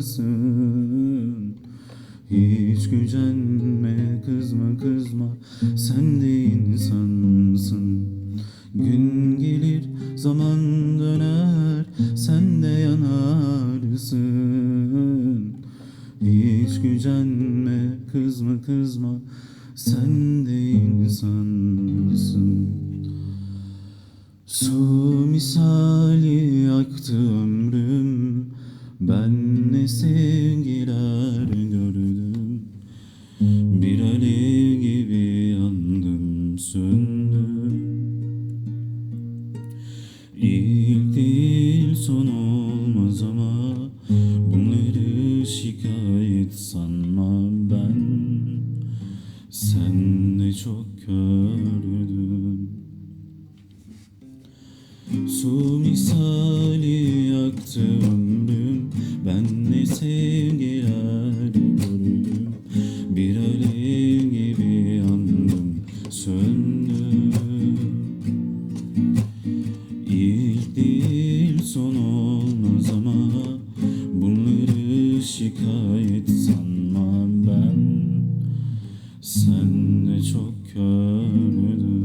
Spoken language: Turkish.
solarsın Hiç gücenme kızma kızma. Sen de insansın Gün gelir zaman döner. Sen de yanarsın. Hiç gücenme kızma kızma. Sen de insansın Su misali aktı ömrüm. Ben ne sevgiler gördüm. Bir alev gibi yandım söndüm. İlk değil son olmaz ama Bunları şikayet sanma ben. Sen de çok gördüm. Su misali şikayet sanma ben. Sen de çok kördün